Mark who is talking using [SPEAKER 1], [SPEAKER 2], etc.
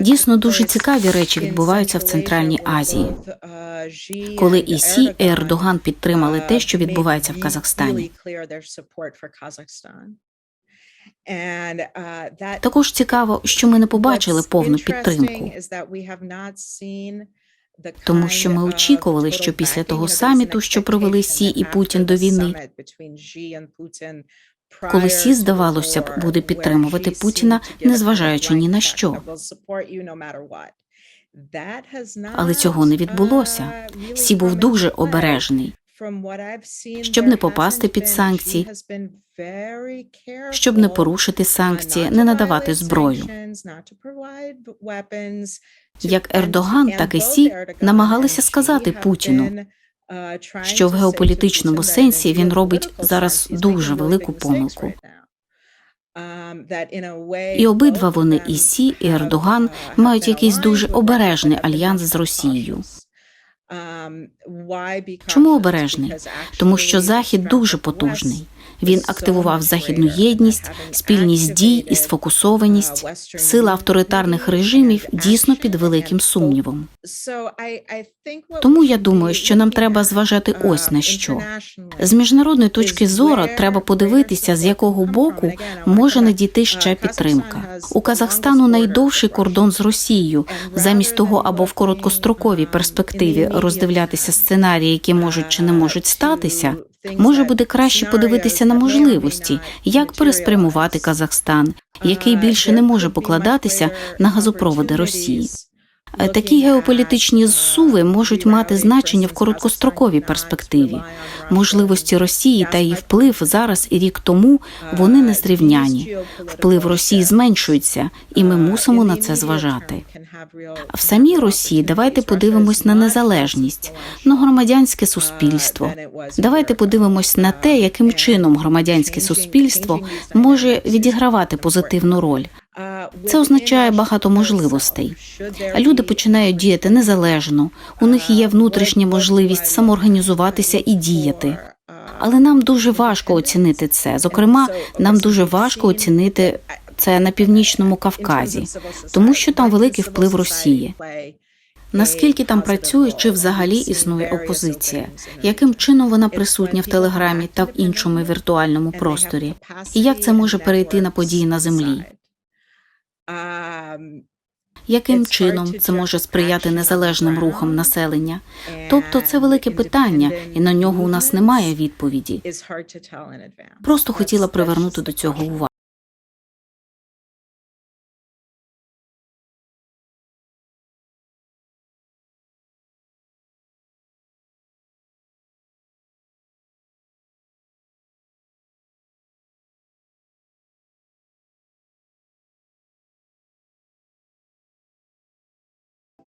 [SPEAKER 1] Дійсно дуже цікаві речі відбуваються в Центральній Азії. Коли і Сі, і Ердоган підтримали те, що відбувається в Казахстані. Також цікаво, що ми не побачили повну підтримку. Тому що ми очікували, що після того саміту, що провели Сі і Путін до війни, коли Сі, здавалося б, буде підтримувати Путіна, незважаючи ні на що. Але цього не відбулося. Сі був дуже обережний,
[SPEAKER 2] щоб не попасти під санкції,
[SPEAKER 1] щоб не порушити санкції, не надавати зброю. Як Ердоган, так і Сі намагалися сказати Путіну, що в геополітичному сенсі він робить зараз дуже велику помилку. І обидва вони, і Сі, і Ердоган, мають якийсь дуже обережний альянс з Росією.
[SPEAKER 2] Чому обережний?
[SPEAKER 1] Тому що Захід дуже потужний. Він активував західну єдність, спільність дій і сфокусованість. Сила авторитарних режимів дійсно під великим сумнівом. Тому я думаю, що нам треба зважати ось на що. З міжнародної точки зору треба подивитися, з якого боку може надійти ще підтримка. У Казахстану найдовший кордон з Росією. Замість того, або в короткостроковій перспективі роздивлятися сценарії, які можуть чи не можуть статися. Може буде краще подивитися на можливості, як переспрямувати Казахстан, який більше не може покладатися на газопроводи Росії. Е, Такі геополітичні зсуви можуть мати значення в короткостроковій перспективі. Можливості Росії та її вплив зараз і рік тому вони незрівняні. Вплив Росії зменшується, і ми мусимо на це зважати. В самій Росії давайте подивимось на незалежність, на громадянське суспільство. Давайте подивимось на те, яким чином громадянське суспільство може відігравати позитивну роль. Це означає багато можливостей. Люди починають діяти незалежно. У них є внутрішня можливість самоорганізуватися і діяти. Але нам дуже важко оцінити це. Зокрема, нам дуже важко оцінити це на північному Кавказі, тому що там великий вплив Росії. Наскільки там працює, чи взагалі існує опозиція? Яким чином вона присутня в телеграмі та в іншому віртуальному просторі? І як це може перейти на події на землі? Яким чином це може сприяти незалежним рухам населення? Тобто це велике питання, і на нього у нас немає відповіді. Просто хотіла привернути до цього увагу.